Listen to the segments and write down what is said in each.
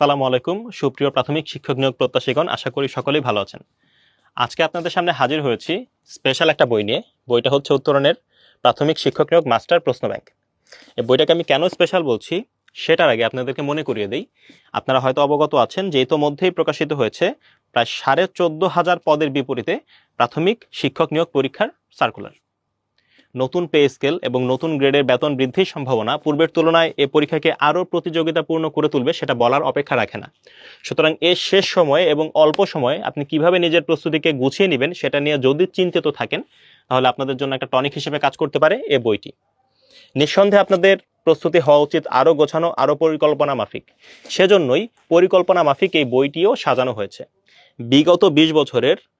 আসসালামু আলাইকুম। সুপ্রিয় প্রাথমিক শিক্ষক নিয়োগ প্রত্যাশীগণ, আশা করি সকলেই ভালো আছেন। আজকে আপনাদের সামনে হাজির হয়েছি স্পেশাল একটা বই নিয়ে। বইটা হচ্ছে উত্তরণের প্রাথমিক শিক্ষক নিয়োগ মাস্টার প্রশ্ন ব্যাংক। এই বইটাকে আমি কেন স্পেশাল বলছি সেটার আগে আপনাদেরকে মনে করিয়ে দিই। আপনারা হয়তো অবগত আছেন যে ইতোমধ্যেই প্রকাশিত হয়েছে প্রায় সাড়ে চোদ্দ হাজার পদের বিপরীতে প্রাথমিক শিক্ষক নিয়োগ পরীক্ষার সার্কুলার নতুন পে স্কেল এবং নতুন গ্রেডের বেতন বৃদ্ধির সম্ভাবনা পূর্বের তুলনায় এ পরীক্ষাকে আরও প্রতিযোগিতাপূর্ণ করে তুলবে সেটা বলার অপেক্ষা রাখে না। সুতরাং এর শেষ সময়ে এবং অল্প সময়ে আপনি কীভাবে নিজের প্রস্তুতিকে গুছিয়ে নেবেন সেটা নিয়ে যদি চিন্তিত থাকেন তাহলে আপনাদের জন্য একটা টনিক হিসেবে কাজ করতে পারে এ বইটি। নিঃসন্দেহে আপনাদের প্রস্তুতি হওয়া উচিত আরও গোছানো আরও পরিকল্পনা মাফিক। সেজন্যই পরিকল্পনা মাফিক এই বইটিও সাজানো হয়েছে। বিগত বিশ বছরের আহ,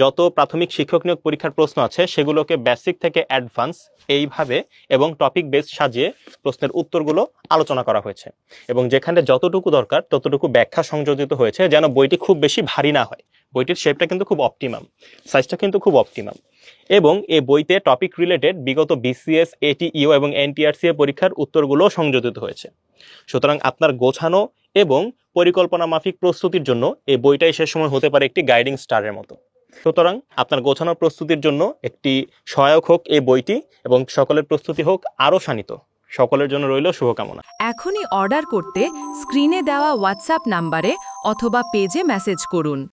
যত প্রাথমিক শিক্ষক নিয়োগ পরীক্ষার প্রশ্ন আছে, সেগুলোকে বেসিক থেকে অ্যাডভান্স এইভাবে এবং টপিক বেস সাজিয়ে প্রশ্নের উত্তরগুলো আলোচনা করা হয়েছে। এবং যেখানে যতটুকু দরকার, ততটুকু ব্যাখ্যা সংযোজিত হয়েছে, যেন বইটি খুব বেশি ভারী না হয়। বইটির শেপটা কিন্তু খুব অপটিমাম সাইজটা কিন্তু খুব অপটিমাম এবং এই বইতে টপিক রিলেটেড বিগত বিসিএস এটিইউ এবং এনটিআরসি পরীক্ষার উত্তরগুলো সংযোজিত হয়েছে। সুতরাং আপনার গোছানো এবং পরিকল্পনা মাফিক প্রস্তুতির জন্য এই বইটাই সে সময় হতে পারে একটি গাইডিং স্টারের মতো। সুতরাং আপনার গোছানোর প্রস্তুতির জন্য একটি সহায়ক হোক এই বইটি এবং সকলের প্রস্তুতি হোক আরও শানিত। সকলের জন্য রইল শুভকামনা। এখনই অর্ডার করতে স্ক্রিনে দেওয়া হোয়াটসঅ্যাপ নাম্বারে অথবা পেজে মেসেজ করুন।